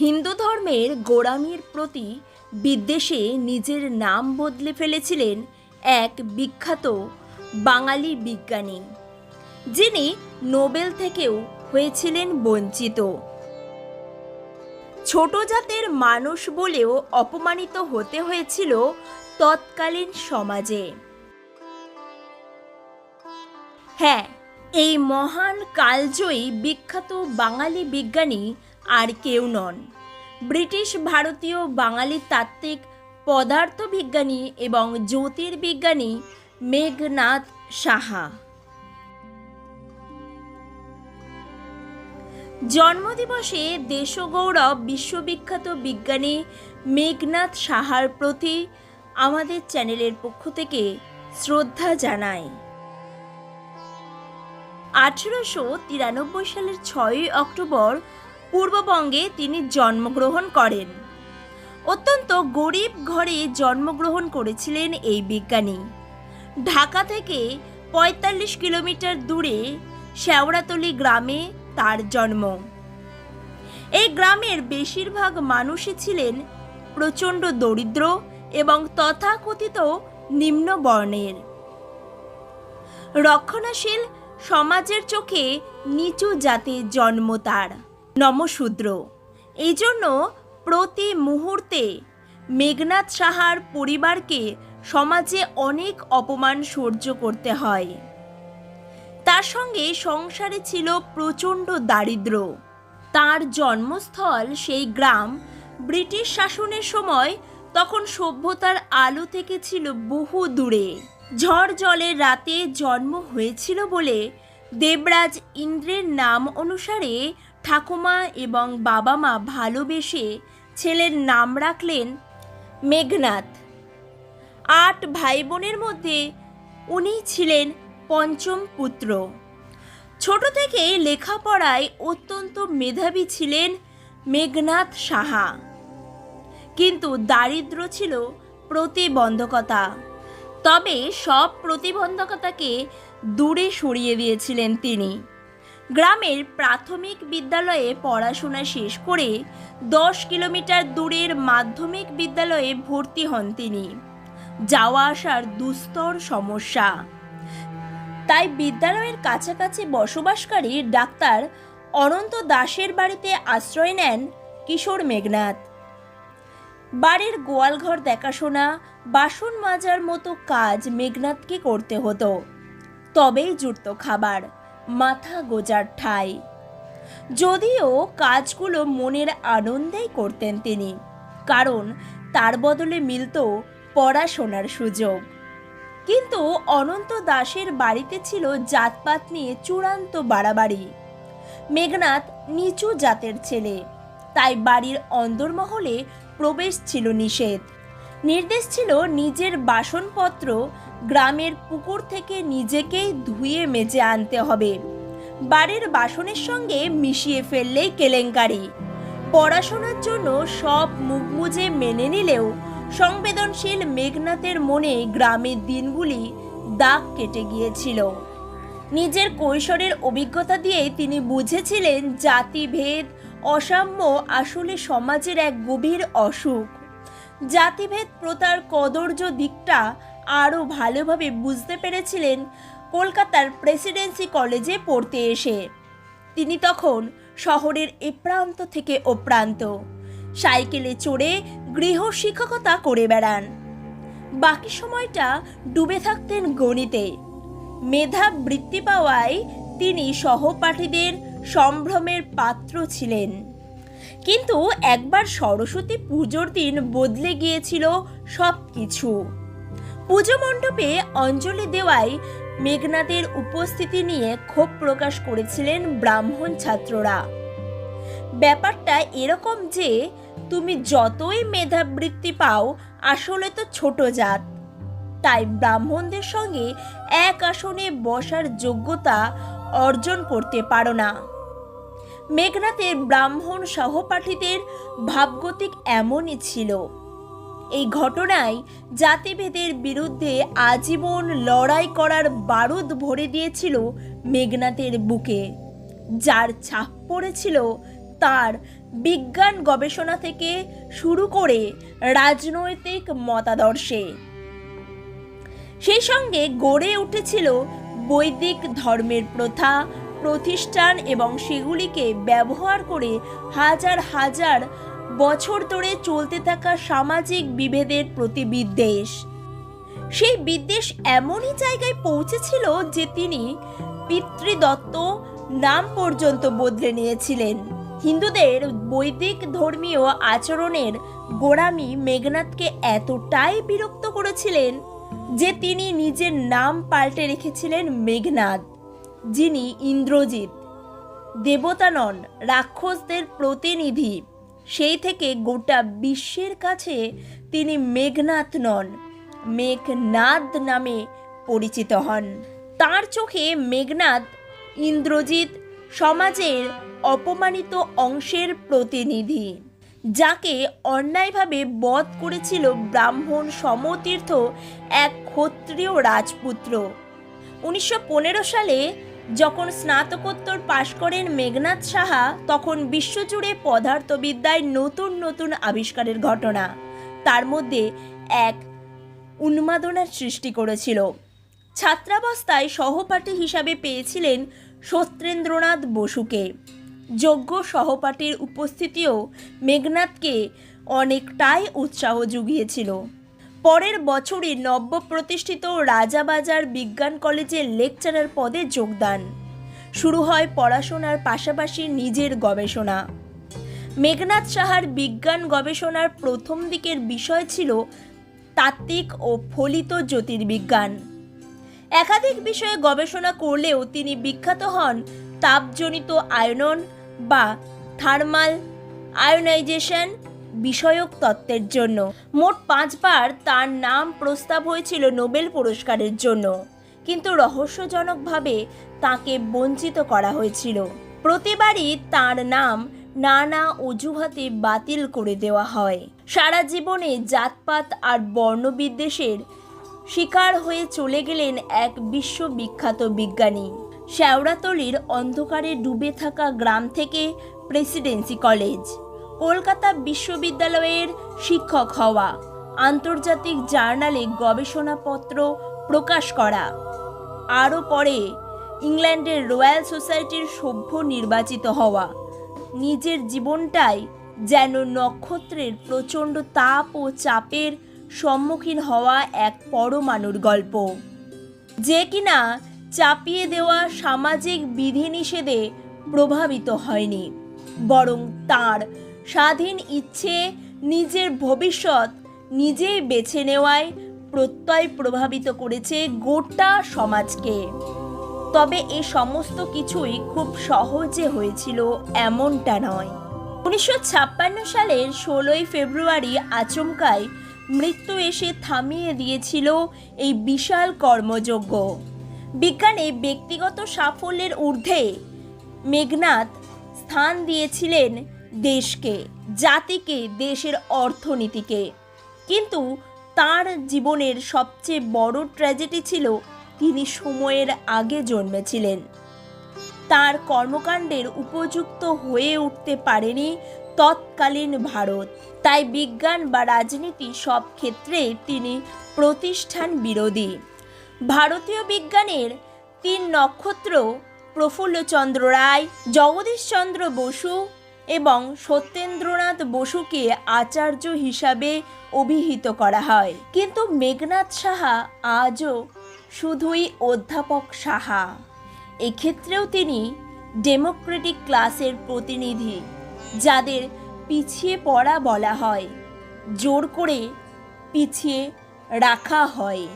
হিন্দু ধর্মের গোড়ামির প্রতি বিদ্বেষে নিজের নাম বদলে ফেলেছিলেন এক বিখ্যাত বাঙালি বিজ্ঞানী, যিনি নোবেল থেকেও হয়েছিলেন বঞ্চিত। ছোট জাতের মানুষ বলেও অপমানিত হতে হয়েছিল তৎকালীন সমাজে। হ্যাঁ এই মহান কালজয়ী বিখ্যাত বাঙালি বিজ্ঞানী আর কেউ নন। ব্রিটিশ ভারতীয় বাঙালি তাত্ত্বিক, পদার্থবিজ্ঞানী এবং জ্যোতির্বিজ্ঞানী মেঘনাথ সাহা। জন্মদিবসে দেশগৌরব বিশ্ববিখ্যাত বিজ্ঞানী মেঘনাথ সাহার প্রতি আমাদের চ্যানেলের পক্ষ থেকে শ্রদ্ধা জানায় আঠেরোশো তিরানব্বই সালের ছয়ই অক্টোবর পূর্ববঙ্গে তিনি জন্মগ্রহণ করেন। অত্যন্ত গরিব ঘরে জন্মগ্রহণ করেছিলেন এই বিজ্ঞানী। ঢাকা থেকে পঁয়তাল্লিশ কিলোমিটার দূরে শেওড়াতলি গ্রামে তার জন্ম। এই গ্রামের বেশিরভাগ মানুষই ছিলেন প্রচণ্ড দরিদ্র এবং তথাকথিত নিম্ন বর্ণের। রক্ষণশীল সমাজের চোখে নিচু জাতির জন্ম তার। নমশূদ্র। এই জন্য প্রতি মুহূর্তে মেঘনাথ সাহার পরিবারকে সমাজে অনেক অপমান সহ্য করতে হয়। তার সঙ্গে সংসারে ছিল প্রচণ্ড দারিদ্র। তার জন্মস্থল সেই গ্রাম ব্রিটিশ শাসনের সময় তখন সভ্যতার আলো থেকে ছিল বহু দূরে। ঝড় জলের রাতে জন্ম হয়েছিল বলে দেবরাজ ইন্দ্রের নাম অনুসারে ঠাকুমা এবং বাবা মা ভালোবেসে ছেলের নাম রাখলেন মেঘনাথ। আট ভাই বোনের মধ্যে উনি ছিলেন পঞ্চম পুত্র। ছোট থেকেই লেখাপড়ায় অত্যন্ত মেধাবী ছিলেন মেঘনাথ সাহা। কিন্তু দারিদ্র ছিল প্রতিবন্ধকতা। তবে সব প্রতিবন্ধকতাকে দূরে সরিয়ে দিয়েছিলেন তিনি। গ্রামের প্রাথমিক বিদ্যালয়ে পড়াশোনা শেষ করে দশ কিলোমিটার দূরের মাধ্যমিক বিদ্যালয়ে ভর্তি হন তিনি। যাওয়া আসার দুস্তর সমস্যা। তাই বিদ্যালয়ের কাছাকাছি বসবাসকারী ডাক্তার অনন্ত দাসের বাড়িতে আশ্রয় নেন কিশোর মেঘনাথ। বাড়ির গোয়ালঘর দেখাশোনা, বাসন মাজার মতো কাজ মেঘনাথকে করতে হতো। তবেই জুটত খাবার। মাথা গোজার ঠাই। যদিও কাজগুলো মনের আনন্দেই করতেন তিনি, কারণ তার বদলে মিলত পড়াশোনার সুযোগ। কিন্তু অনন্ত দাসের বাড়িতে ছিল জাতপাত নিয়ে চূড়ান্ত বাড়াবাড়ি। মেঘনাথ নিচু জাতের ছেলে, তাই বাড়ির অন্দরমহলে প্রবেশ ছিল নিষেধ। নির্দেশ ছিল নিজের বাসনপত্র গ্রামের পুকুর থেকে নিজেকেই ধুয়ে মেজে আনতে হবে। বাড়ির বাসনের সঙ্গে মিশিয়ে ফেললেই কেলেঙ্কারি। পড়াশোনার জন্য সব মুখ মুজে মেনে নিলেও সংবেদনশীল মেঘনাথের মনে গ্রামের দিনগুলি দাগ কেটে গিয়েছিল। নিজের কৈশোরের অভিজ্ঞতা দিয়ে তিনি বুঝেছিলেন জাতিভেদ, অসাম্য আসলে সমাজের এক গভীর অসুখ। জাতিভেদ প্রথার কদর্য দিকটা আরও ভালোভাবে বুঝতে পেরেছিলেন কলকাতার প্রেসিডেন্সি কলেজে পড়তে এসে। তিনি তখন শহরের এ প্রান্ত থেকে ও প্রান্ত, সাইকেলে চড়ে গৃহ শিক্ষকতা করে বেড়ান। বাকি সময়টা ডুবে থাকতেন গণিতে। মেধা বৃত্তি পাওয়ায় তিনি সহপাঠীদের সম্ভ্রমের পাত্র ছিলেন। কিন্তু একবার সরস্বতী পুজোর দিন বদলে গিয়েছিল সব কিছু পুজো মণ্ডপে অঞ্জলি দেওয়ায় মেঘনাথের উপস্থিতি নিয়ে ক্ষোভ প্রকাশ করেছিলেন ব্রাহ্মণ ছাত্ররা। ব্যাপারটা এরকম যে, তুমি যতই মেধাবৃত্তি পাও, আসলে তো ছোট জাত। তাই ব্রাহ্মণদের সঙ্গে এক আসনে বসার যোগ্যতা অর্জন করতে পারো না। মেঘনাথের ব্রাহ্মণ সহপাঠীদের ভাবগতিক এমনই ছিল। এই ঘটনায় জাতিভেদের বিরুদ্ধে আজীবন লড়াই করার বারুদ ভরে দিয়েছিল মেঘনাথের বুকে। যার ছাপ পড়েছিল তার বিজ্ঞান গবেষণা থেকে শুরু করে রাজনৈতিক মতাদর্শে। সেই সঙ্গে গড়ে উঠেছিল বৈদিক ধর্মের প্রথা প্রতিষ্ঠান এবং সেগুলিকে ব্যবহার করে হাজার হাজার বছর ধরে চলতে থাকা সামাজিক বিভেদের প্রতি বিদ্বেষ। সেই বিদ্বেষ এমনই জায়গায় পৌঁছেছিল যে তিনি পিতৃদত্ত নাম পর্যন্ত বদলে নিয়েছিলেন। হিন্দুদের বৈদিক ধর্মীয় আচরণের গোড়ামি মেঘনাথকে এতটাই বিরক্ত করেছিলেন যে তিনি নিজের নাম পাল্টে রেখেছিলেন মেঘনাথ। যিনি ইন্দ্রজিৎ। দেবতা নন রাক্ষসদের প্রতিনিধি। সেই থেকে গোটা বিশ্বের কাছে তিনি মেঘনাথ নন, মেঘনাদ নামে পরিচিত হন। তার চোখে মেঘনাদ ইন্দ্রজিৎ সমাজের অপমানিত অংশের প্রতিনিধি, যাকে অন্যায়ভাবে বধ করেছিল ব্রাহ্মণ সমতীর্থ এক ক্ষত্রিয় রাজপুত্র। উনিশশো পনেরো সালে যখন স্নাতকোত্তর পাশ করেন মেঘনাথ সাহা, তখন বিশ্বজুড়ে পদার্থবিদ্যায় নতুন নতুন আবিষ্কারের ঘটনা। তার মধ্যে এক উন্মাদনার সৃষ্টি করেছিল। ছাত্রাবস্থায় সহপাঠী হিসাবে পেয়েছিলেন সত্যেন্দ্রনাথ বসুকে। যোগ্য সহপাঠীর উপস্থিতিও মেঘনাথকে অনেকটাই উৎসাহ জুগিয়েছিল পরের বছরই নব্য প্রতিষ্ঠিত রাজাবাজার বিজ্ঞান কলেজে লেকচারার পদে যোগদান। শুরু হয় পড়াশোনার পাশাপাশি নিজের গবেষণা। মেঘনাথ সাহার বিজ্ঞান গবেষণার প্রথম দিকের বিষয় ছিল তাত্ত্বিক ও ফলিত জ্যোতির্বিজ্ঞান। একাধিক বিষয়ে গবেষণা করলেও তিনি বিখ্যাত হন তাপজনিত আয়নন বা থার্মাল আয়োনাইজেশন বিষয়ক তত্ত্বের জন্য। মোট পাঁচবার তার নাম প্রস্তাব হয়েছিল নোবেল পুরস্কারের জন্য। কিন্তু রহস্যজনকভাবে তাকে বঞ্চিত করা হয়েছিল। প্রতিবারই তার নাম নানা অজুহাতে বাতিল করে দেওয়া হয়। সারা জীবনে জাতপাত আর বর্ণবিদ্বেষের শিকার হয়ে চলে গেলেন এক বিশ্ববিখ্যাত বিজ্ঞানী। শেওড়াতলির অন্ধকারে ডুবে থাকা গ্রাম থেকে প্রেসিডেন্সি কলেজ। কলকাতা বিশ্ববিদ্যালয়ের শিক্ষক হওয়া। আন্তর্জাতিক জার্নালে গবেষণাপত্র প্রকাশ করা। আরও পরে ইংল্যান্ডের রয়্যাল সোসাইটির সভ্য নির্বাচিত হওয়া। নিজের জীবনটাই যেন নক্ষত্রের প্রচণ্ড তাপ ও চাপের সম্মুখীন হওয়া এক পরমাণুর গল্প। যে কিনা চাপিয়ে দেওয়া সামাজিক বিধিনিষেধে প্রভাবিত হয়নি, বরং তার স্বাধীন ইচ্ছে নিজের ভবিষ্যৎ নিজেই বেছে নেওয়ায় প্রত্যয় প্রভাবিত করেছে গোটা সমাজকে। তবে এ সমস্ত কিছুই খুব সহজে হয়েছিল এমনটা নয়। উনিশশো ছাপ্পান্ন সালের ষোলোই ফেব্রুয়ারি আচমকায় মৃত্যু এসে থামিয়ে দিয়েছিল এই বিশাল কর্মযজ্ঞ। বিজ্ঞানে ব্যক্তিগত সাফল্যের ঊর্ধ্বে মেঘনাথ স্থান দিয়েছিলেন দেশকে, জাতিকে, দেশের অর্থনীতিকে। কিন্তু তার জীবনের সবচেয়ে বড় ট্র্যাজেডি ছিল তিনি সময়ের আগে জন্মেছিলেন। তার কর্মকাণ্ডের উপযুক্ত হয়ে উঠতে পারেনি তৎকালীন ভারত। তাই বিজ্ঞান বা রাজনীতি সব ক্ষেত্রে তিনি প্রতিষ্ঠান বিরোধী। ভারতীয় বিজ্ঞানের তিন নক্ষত্র প্রফুল্লচন্দ্র রায়, জগদীশচন্দ্র বসু এবং সত্যেন্দ্রনাথ বসুকে আচার্য হিসাবে অভিহিত করা হয়। কিন্তু মেঘনাথ সাহা আজও শুধুই অধ্যাপক সাহা। এক্ষেত্রেও তিনি ডেমোক্রেটিক ক্লাসের প্রতিনিধি, যাদের পিছিয়ে পড়া বলা হয়, জোর করে পিছিয়ে রাখা হয়।